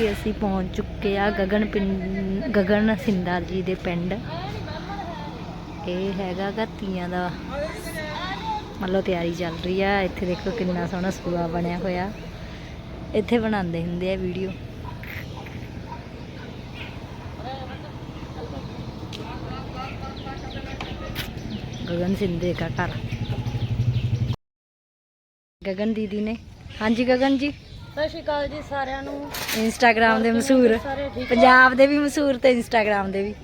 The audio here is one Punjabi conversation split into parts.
ਜੀ ਅਸੀਂ ਪਹੁੰਚ ਚੁੱਕੇ ਆ ਗਗਨ ਪਿੰਡ ਗਗਨ ਸਿੰਦਾ ਜੀ ਦੇ ਪਿੰਡ। ਇਹ ਹੈਗਾ ਗਾ ਦਾ ਮਤਲਬ ਤਿਆਰੀ ਚੱਲ ਰਹੀ ਆ। ਇੱਥੇ ਦੇਖੋ ਕਿੰਨਾ ਸੋਹਣਾ ਸੂਆ ਬਣਿਆ ਹੋਇਆ। ਇੱਥੇ ਬਣਾਉਂਦੇ ਹੁੰਦੇ ਆ ਵੀਡੀਓ। ਗਗਨ ਸਿੰਧੇ ਦਾ ਘਰ। ਗਗਨ ਦੀਦੀ ਨੇ। ਹਾਂਜੀ ਗਗਨ ਜੀ। ਸਤਿ ਸ਼੍ਰੀ ਅਕਾਲ ਜੀ ਸਾਰਿਆਂ ਨੂੰ। ਇੰਸਟਾਗ੍ਰਾਮ ਦੇ ਮਸ਼ਹੂਰ। ਸਾਰੇ? ਠੀਕ ਪੰਜਾਬ ਦੇ ਵੀ ਮਸ਼ਹੂਰ ਤੇ ਇੰਸਟਾਗ੍ਰਾਮ ਦੇ ਵੀ।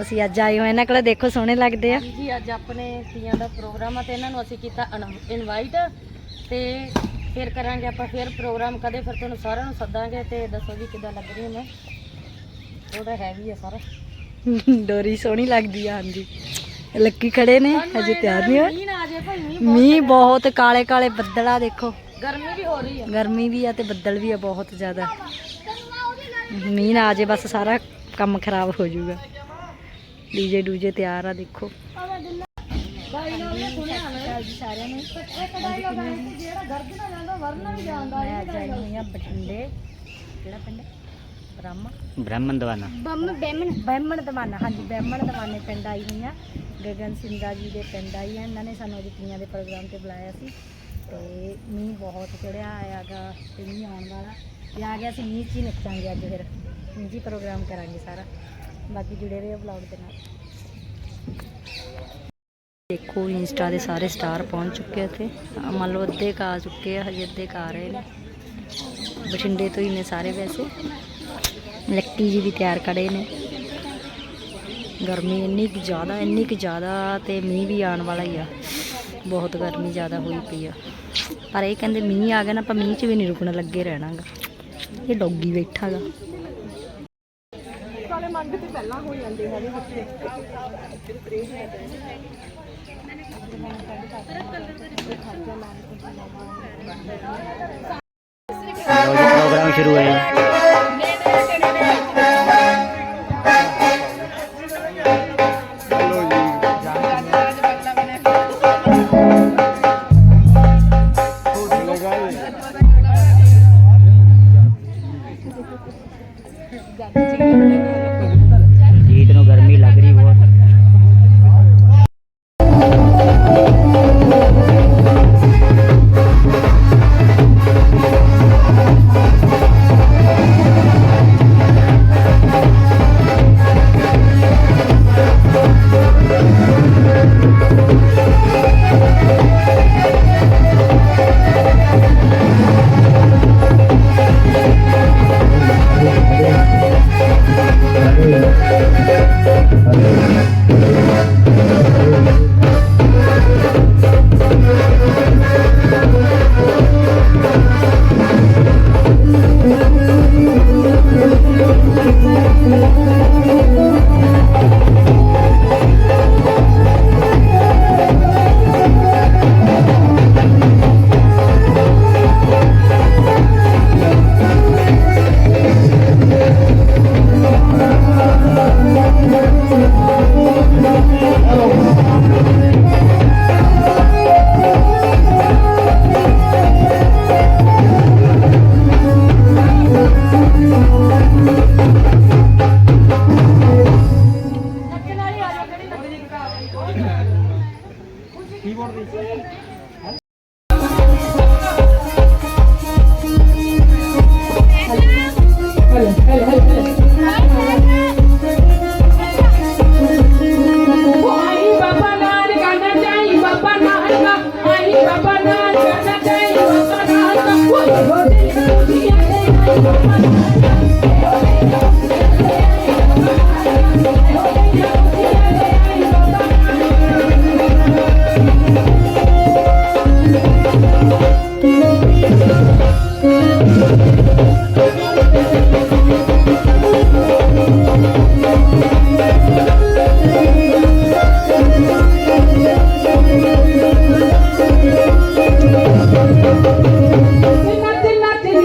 ਅਸੀਂ ਅੱਜ ਆਏ ਹੋਏ ਇਹਨਾਂ ਕੋਲ ਦੇਖੋ ਸੋਹਣੇ ਲੱਗਦੇ ਆ। ਜੀ ਅੱਜ ਆਪਣੇ ਤੀਆਂ ਦਾ ਪ੍ਰੋਗਰਾਮ ਆ ਤੇ ਇਹਨਾਂ ਨੂੰ ਅਸੀਂ ਕੀਤਾ ਇਨਵਾਈਟ ਤੇ ਫਿਰ ਕਰਾਂਗੇ ਆਪਾਂ ਫਿਰ ਪ੍ਰੋਗਰਾਮ ਕਦੇ ਫਿਰ ਤੁਹਾਨੂੰ ਸਾਰਿਆਂ ਨੂੰ ਸੱਦਾਂਗੇ ਤੇ ਦੱਸੋ ਜੀ ਕਿੱਦਾਂ ਲੱਗ ਰਹੀ ਮੈਂ। ਉਹਦਾ ਹੈਵੀ ਆ ਸਾਰਾ। ਡੋਰੀ ਸੋਹਣੀ ਲੱਗਦੀ ਆ ਹਾਂਜੀ। ਲੱਕੀ ਖੜੇ ਨੇ ਹਜੇ ਤਿਆਰ ਨਹੀਂ ਹੋਏ। ਮੀਂਹ ਨਾ ਆ ਜੇ ਭਾਈ ਮੀਂਹ ਮੀਂਹ ਬਹੁਤ ਕਾਲੇ ਕਾਲੇ ਬੱਦਲਾ ਦੇਖੋ। ਗਰਮੀ ਵੀ ਹੋ ਰਹੀ ਆ। ਗਰਮੀ ਵੀ ਆ ਤੇ ਬੱਦਲ ਵੀ ਆ ਬਹੁਤ ਜ਼ਿਆਦਾ। ਮੀਂਹ ਨਾ ਆ ਜੇ ਬਸ ਸਾਰਾ ਕੰਮ ਖਰਾਬ ਹੋ ਜਾਊਗਾ। ਡੀਜੇ ਡੂਜੇ ਤਿਆਰ ਆ ਦੇਖੋ। ਬਾਈ ਨਾਲ ਉਹਨੇ ਸੁਣਿਆ ਨਾ। ਜੀ ਸਾਰਿਆਂ ਨੂੰ ਇੱਕ ਕਦਾਈ ਲਗਾਇਆ ਸੀ ਜਿਹੜਾ ਗਰਦ ਨਾ ਜਾਂਦਾ ਵਰਨਾ ਵੀ ਜਾਂਦਾ। ਮੈਂ ਅੱਜ ਆਈ ਹੋਈ ਆ ਬਠਿੰਡੇ। ਕਿਹੜਾ ਪਿੰਡ? ਬ੍ਰਹਮਾ। ਬ੍ਰਾਹਮਣ ਦਵਾਨਾ। ਬੰਮ ਬਹਿਮਣ ਬਹਿਮਣ ਦਵਾਨਾ ਹਾਂਜੀ ਬਹਿਮਣ ਦਵਾਨੇ ਪਿੰਡ ਆਈ ਹੋਈ ਆ। ਗਗਨ ਸਿੰਘਾ ਜੀ ਦੇ ਪਿੰਡ ਆਈ ਆ। ਇਹਨਾਂ ਨੇ ਸਾਨੂੰ ਅੱਜ ਤੀਆਂ ਦੇ ਪ੍ਰੋਗਰਾਮ ਤੇ ਬੁਲਾਇਆ ਸੀ। ਤੇ ਮੀਂਹ ਬਹੁਤ ਚੜਿਆ ਆਇਆਗਾ ਤੇ ਮੀਂਹ ਆਉਣ ਵਾਲਾ। ਤੇ ਆ ਗਿਆ ਸੀ ਮੀਂਹ 'ਚ ਹੀ ਨੱਚਾਂਗੇ ਅੱਜ ਫਿਰ। ਮੀਂਹ 'ਚ ਹੀ ਪ੍ਰੋਗਰਾਮ ਕਰਾਂਗੇ ਸਾਰਾ। ਬਾਕੀ ਜੁੜੇ ਰਹੋ ਵਲੌਗ ਦੇ ਨਾਲ। ਦੇਖੋ ਇੰਸਟਾ ਦੇ ਸਾਰੇ ਸਟਾਰ ਪਹੁੰਚ ਚੁੱਕੇ ਆ ਇੱਥੇ। ਮੰਨ ਲਓ ਅੱਧੇ ਕੁ ਆ ਚੁੱਕੇ ਆ, ਹਜੇ ਅੱਧੇ ਕੁ ਆ ਰਹੇ ਨੇ। ਬਠਿੰਡੇ ਤੋਂ ਹੀ ਨੇ ਸਾਰੇ ਵੈਸੇ। ਲੱਕੀ ਜੀ ਵੀ ਤਿਆਰ ਖੜੇ ਨੇ। ਗਰਮੀ ਇੰਨੀ ਕੁ ਜ਼ਿਆਦਾ, ਇੰਨੀ ਕੁ ਜ਼ਿਆਦਾ ਤੇ ਮੀਂਹ ਵੀ ਆਉਣ ਵਾਲਾ ਹੀ ਆ। ਬਹੁਤ ਗਰਮੀ ਜ਼ਿਆਦਾ ਹੋਈ ਪਈ ਆ। ਪਰ ਇਹ ਕਹਿੰਦੇ ਮੀਂਹ ਆ ਗਿਆ ਨਾ, ਆਪਾਂ ਮੀਂਹ 'ਚ ਵੀ ਨਹੀਂ ਰੁਕਣ, ਲੱਗੇ ਰਹਿਣਾਗਾ। ਇਹ ਡੌਗੀ ਬੈਠਾ ਗਾ ਮੰਗ ਤੇ ਪਹਿਲਾਂ ਹੋ ਜਾਂਦੇ ਹੈਗੇ ਬੱਚੇ ਪ੍ਰੋਗਰਾਮ ਸ਼ੁਰੂ ਹੈ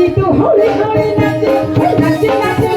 ঋতু হলে হরে নাচে নাচে নাচে।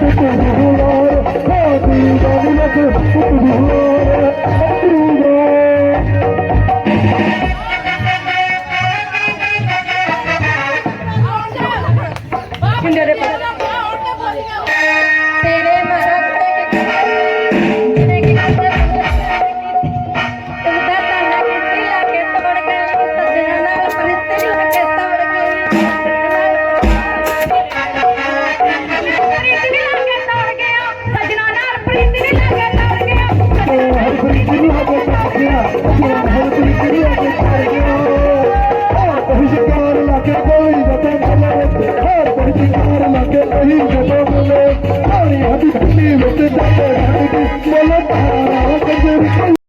Thank you. नहीं जतो बोले हरी हटी हटी बेटे जाते हटी बोलो तारा